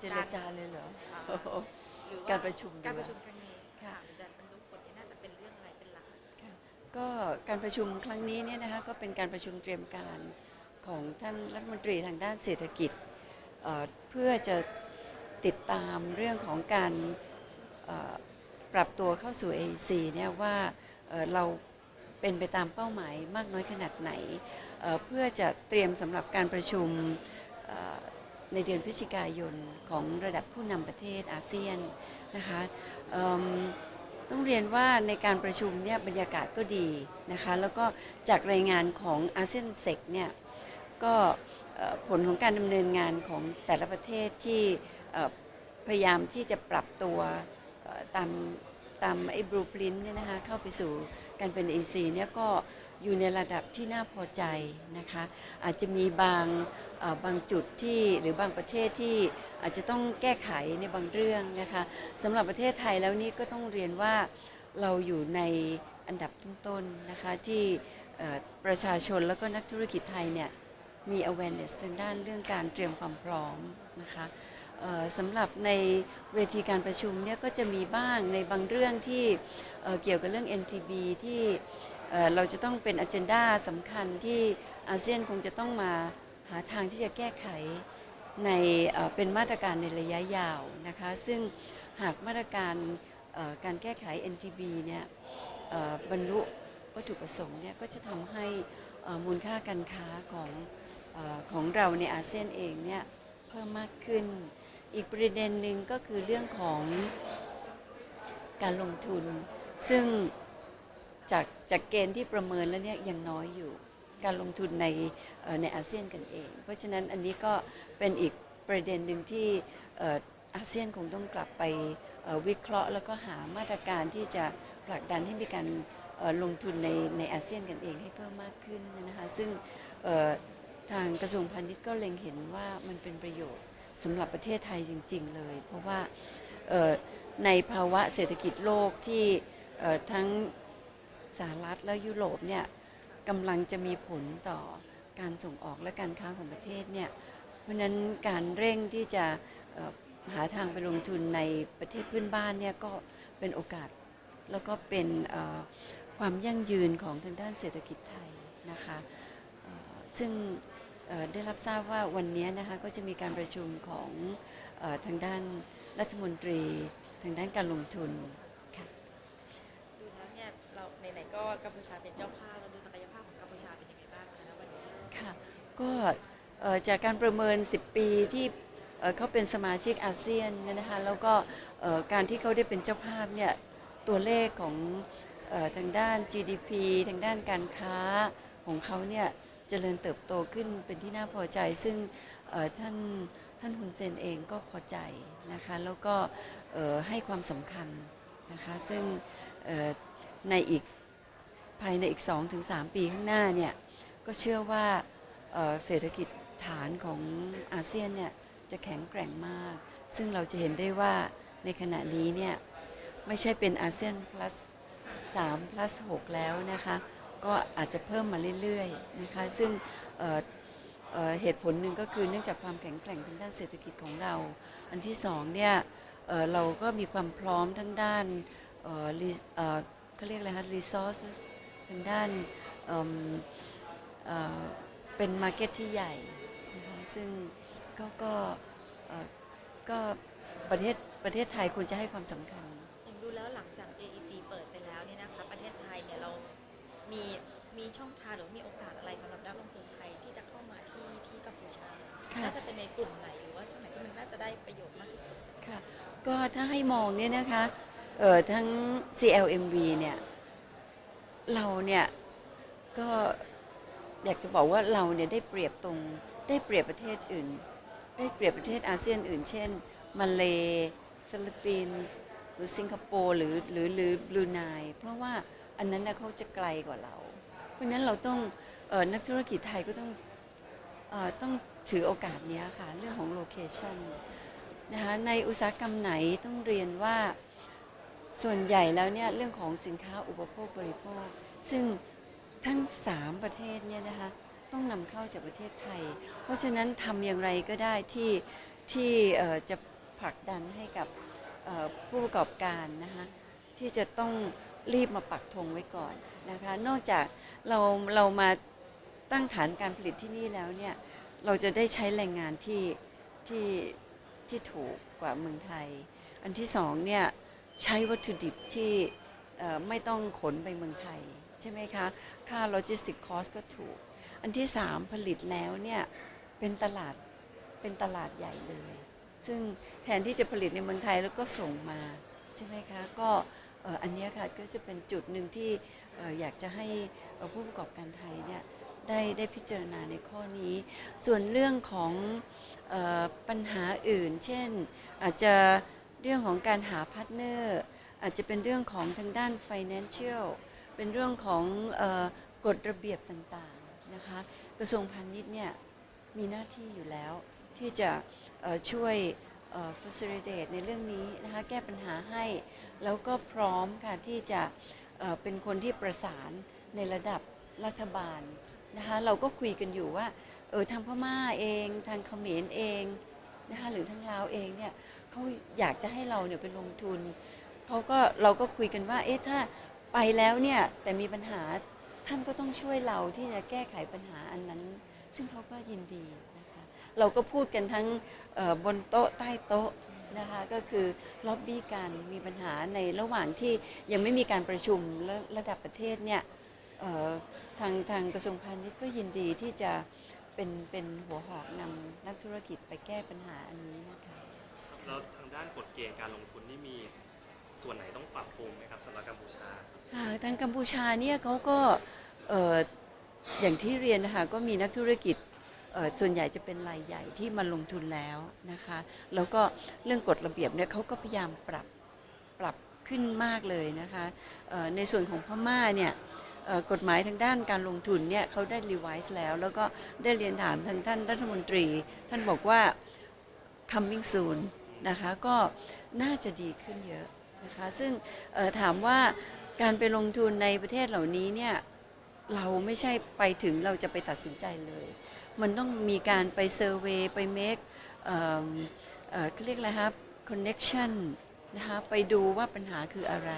เจรจาเลยเหรออ่าโอ้โหหรือว่การประชุมดีกว่า การประชุมครั้งนี้ค่ะค่ะจะบรรลุผลเนี่ยน่าจะเป็นเรื่องอะไรเป็นหลัก ก็การประชุมครั้งนี้เนี่ยนะคะก็เป็นการประชุมเตรียมการของท่านรัฐมนตรีทางด้านเศรษฐกิจเอ่อเพื่อจะติดตามเรื่องของการเอ่อปรับตัวเข้าสู่ AEC เนี่ยว่าเอ่อเราเป็นไปตามเป้าหมายมากน้อยขนาดไหนเอ่อเพื่อจะเตรียมสำหรับการประชุมเอ่อ ในเดือนพฤศจิกายนของระดับผู้นำประเทศอาเซียนนะคะต้องเรียนว่าในการประชุมเนี่ยบรรยากาศก็ดีนะคะแล้วก็จากรายงานของอาเซียนเซกเนี่ยก็ผลของการดำเนินงานของแต่ละประเทศที่พยายามที่จะปรับตัวตามตามไอ้บลูพรินต์เนี่ยนะคะเข้าไปสู่การเป็น EC เนี่ยก็ อยู่ในระดับที่น่าพอใจนะคะ อาจจะมีบางบางจุดที่หรือบางประเทศที่อาจจะต้องแก้ไขในบางเรื่องนะคะสำหรับประเทศไทยแล้วนี่ก็ต้องเรียนว่าเราอยู่ในอันดับต้นๆนะคะที่ประชาชนแล้วก็นักธุรกิจไทยเนี่ยมี awareness ทางด้านเรื่องการเตรียมความพร้อมนะคะสำหรับในเวทีการประชุมเนี่ยก็จะมีบ้างในบางเรื่องที่เเกี่ยวกับเรื่อง NTB ที่ เราจะต้องเป็น agenda สำคัญที่อาเซียนคงจะต้องมาหาทางที่จะแก้ไขในเป็นมาตรการในระยะยาวนะคะซึ่งหากมาตรการการแก้ไข NTB เนี่ยบรรลุวัตถุประสงค์เนี่ยก็จะทำให้มูลค่าการค้าของอของเราในอาเซียนเองเนี่ยเพิ่มมากขึ้น อีกประเด็นหนึ่งก็คือเรื่องของการลงทุน ซึ่ง จากจากเกณฑ์ที่ประเมินแล้วเนี่ยยังน้อยอยู่การลงทุนในในอาเซียนกันเอง เพราะฉะนั้นอันนี้ก็เป็นอีกประเด็นหนึ่งที่อาเซียนคงต้องกลับไปวิเคราะห์ แล้วก็หามาตรการที่จะผลักดันให้มีการลงทุนในในอาเซียนกันเองให้เพิ่มมากขึ้นนะคะซึ่งทางกระทรวงพาณิชย์ก็เล็งเห็นว่ามันเป็นประโยชน์สำหรับประเทศไทยจริง ๆ เลย เพราะว่าในภาวะเศรษฐกิจโลกที่ทั้ง สหรัฐและยุโรปเนี่ยกำลังจะมีผลต่อการส่งออกและการค้าของประเทศเนี่ยเพราะนั้นการเร่งที่จะหาทางไปลงทุนในประเทศเพื่อนบ้านเนี่ยก็เป็นโอกาสแล้วก็เป็นความยั่งยืนของทางด้านเศรษฐกิจไทยนะคะซึ่งได้รับทราบว่าวันนี้นะคะก็จะมีการประชุมของอทางด้านรัฐมนตรี ทางด้านการลงทุนค่ะ ดูแล้วเนี่ย ไหนก็กัมพูชาเป็นเจ้าภาพเราดูศักยภาพของกัมพูชาเป็นยังไงบ้างคะณวันนี้ค่ะก็เอ่อจากการประเมิน 10 ปีที่เอ่อเขาเป็นสมาชิกอาเซียนเนี่ยนะคะแล้วก็เอ่อการที่เขาได้เป็นเจ้าภาพเนี่ยตัวเลขของเออทางด้าน GDP ทางด้านการค้าของเขาเนี่ยเจริญเติบโตขึ้นเป็นที่น่าพอใจ ซึ่งเอ่อท่านท่านฮุนเซนเองก็พอใจนะคะแล้วก็เอ่อให้ความสำคัญนะคะซึ่งเอ่อในอีก ภายในอีก 2-3 ปีข้างหน้าเนี่ยก็เชื่อว่าเศรษฐกิจฐานของอาเซียนเนี่ยจะแข็งแกร่งมาก ซึ่งเราจะเห็นได้ว่าในขณะนี้เนี่ยไม่ใช่เป็นอาเซียน plus 3 plus 6 แล้วนะคะก็อาจจะเพิ่มมาเรื่อยๆนะคะซึ่งเเเหตุผลหนึ่งก็คือเนื่องจากความแข็งแกร่งทางด้านเศรษฐกิจของเรา อันที่สองเนี่ยเเราก็มีความพร้อมทั้งด้านเอ่อ re- เอ่อเขาเรียกอะไรคะ resources ทางด้านเอิ่มเอ่อเป็นมาร์เก็ตที่ใหญ่นะคะซึ่งก็ก็เอ่อก็ประเทศประเทศไทยควรจะให้ความสำคัญผมดูแล้วหลังจาก AEC เปิดไปแล้วเนี่ยนะคะประเทศไทยเนี่ยเรามีมีช่องทางหรือมีโอกาสอะไรสำหรับนักลงทุนไทยที่จะเข้ามาที่ที่กัมพูชาค่ะน่าจะเป็นในกลุ่มไหนหรือว่าช่วงไหนที่มันน่าจะได้ประโยชน์มากที่สุดค่ะก็ถ้าให้มองเนี่ยนะคะเอ่อทั้ง CLMV เนี่ย เราเนี่ยก็อยากจะบอกว่าเราเนี่ยได้เปรียบตรงได้เปรียบประเทศอื่น ได้เปรียบประเทศอาเซียนอื่น เช่น มาเลฟิลิปปินส์หรือสิงคโปร์หรือหรือหรือบรูไนเพราะว่าอันนั้นนะเขาจะไกลกว่าเรา เพราะนั้นเราต้องออนักธุรกิจไทยก็ต้องออต้องถือโอกาสนี้ค่ะ เรื่องของโลเคชันนะคะในอุตสาหกรรมไหนต้องเรียนว่า ส่วนใหญ่แล้วเนี่ยเรื่องของสินค้าอุปโภคบริโภค ซึ่งทั้ง 3 ประเทศเนี่ยนะคะต้องนำเข้าจากประเทศไทย เพราะฉะนั้นทำอย่างไรก็ได้ที่ที่จะผลักดันให้กับผู้ประกอบการนะคะที่จะต้องรีบมาปักธงไว้ก่อนนะคะนอกจากเราเรามาตั้งฐานการผลิตที่นี่แล้วเนี่ยเราจะได้ใช้แรงงานที่ที่ที่ถูกกว่าเมืองไทย อันที่สองเนี่ย ใช้วัตถุดิบที่ไม่ต้องขนไปเมืองไทย ใช่ไหมคะ ค่าโลจิสติกคอสก็ถูก อันที่สามผลิตแล้วเนี่ยเป็นตลาดเป็นตลาดใหญ่เลย ซึ่งแทนที่จะผลิตในเมืองไทยแล้วก็ส่งมาใช่ไหมคะก็อันนี้ค่ะก็จะเป็นจุดหนึ่งที่อยากจะให้ผู้ประกอบการไทยเนี่ยได้ได้พิจารณาในข้อนี้ ส่วนเรื่องของออปัญหาอื่น เช่นอาจจะ เรื่องของการหาพาร์ทเนอร์อาจจะเป็นเรื่องของทางด้าน financial เป็นเรื่องของออกฎระเบียบต่างๆนะคะกระทรวงพาณิชย์เนี่ยมีหน้าที่อยู่แล้วที่จะช่วย facilitate ในเรื่องนี้นะคะแก้ปัญหาให้ แล้วก็พร้อมค่ะที่จะเเป็นคนที่ประสานในระดับรัฐบาลนะคะเราก็คุยกันอยู่ว่าเออทางพม่าเอง ทางเขมรเอง นะคะหรือทางลาวเองเนี่ยเขาอยากจะให้เราเนี่ยไปลงทุนเขาก็เราก็คุยกันว่า เอ๊ะถ้าไปแล้วเนี่ยแต่มีปัญหาท่านก็ต้องช่วยเราที่จะแก้ไขปัญหาอันนั้น ซึ่งเขาก็ยินดีนะคะเราก็พูดกันทั้งบนโต๊ะใต้โต๊ะนะคะก็คือล็อบบี้กันมีปัญหาในระหว่างที่ยังไม่มีการประชุมระระดับประเทศเนี่ยทางทางกระทรวงพาณิชย์ก็ยินดีที่จะ เป็นเป็นหัวหอกนำนักธุรกิจไปแก้ปัญหาอันนี้นะคะแล้วทางด้านกฎเกณฑ์การลงทุนนี่มีส่วนไหนต้องปรับปรุงไหมครับสำหรับกัมพูชาค่ะทางกัมพูชาเนี่ยเขาก็เอ่ออย่างที่เรียนนะคะก็มีนักธุรกิจเอ่อส่วนใหญ่จะเป็นรายใหญ่ที่มาลงทุนแล้วนะคะ แล้วก็เรื่องกฎระเบียบเนี่ยเขาก็พยายามปรับปรับขึ้นมากเลยนะคะเอ่อในส่วนของพม่าเนี่ยเอ่อ กฎหมายทางด้านการลงทุนเนี่ยเขาได้รีไวซ์แล้ว แล้วก็ได้เรียนถามทางท่านรัฐมนตรี ท่านบอกว่า coming soon นะคะก็น่าจะดีขึ้นเยอะนะคะซึ่งถามว่าการไปลงทุนในประเทศเหล่านี้เนี่ยเราไม่ใช่ไปถึงเราจะไปตัดสินใจเลย มันต้องมีการไปเซอร์เวยไปเอ่อเอ่อเขาเรียกอะไรครับ connection นะคะไปดูว่าปัญหาคืออะไร